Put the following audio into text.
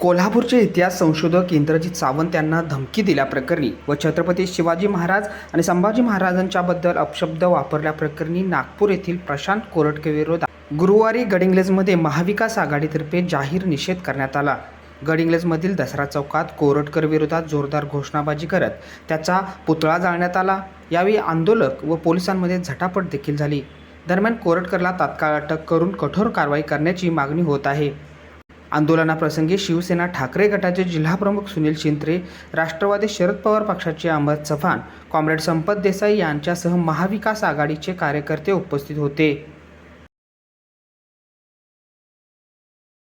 कोल्हापूरचे इतिहास संशोधक इंद्रजित सावंत यांना धमकी दिल्याप्रकरणी व छत्रपती शिवाजी महाराज आणि संभाजी महाराजांच्याबद्दल अपशब्द वापरल्याप्रकरणी नागपूर येथील प्रशांत कोरटकेविरोधात गुरुवारी गडिंग्लेजमध्ये महाविकास आघाडीतर्फे जाहीर निषेध करण्यात आला. गडिंग्लेजमधील दसरा चौकात कोरटकर विरोधात जोरदार घोषणाबाजी करत त्याचा पुतळा जाळण्यात आला. यावेळी आंदोलक व पोलिसांमध्ये झटापट देखील झाली. दरम्यान कोरटकरला तात्काळ अटक करून कठोर कारवाई करण्याची मागणी होत आहे. आंदोलनाप्रसंगी शिवसेना ठाकरे गटाचे जिल्हाप्रमुख सुनील शिंत्रे राष्ट्रवादी शरद पवार पक्षाचे अहमद चव्हाण कॉम्रेड संपत देसाई यांच्यासह महाविकास आघाडीचे कार्यकर्ते उपस्थित होते.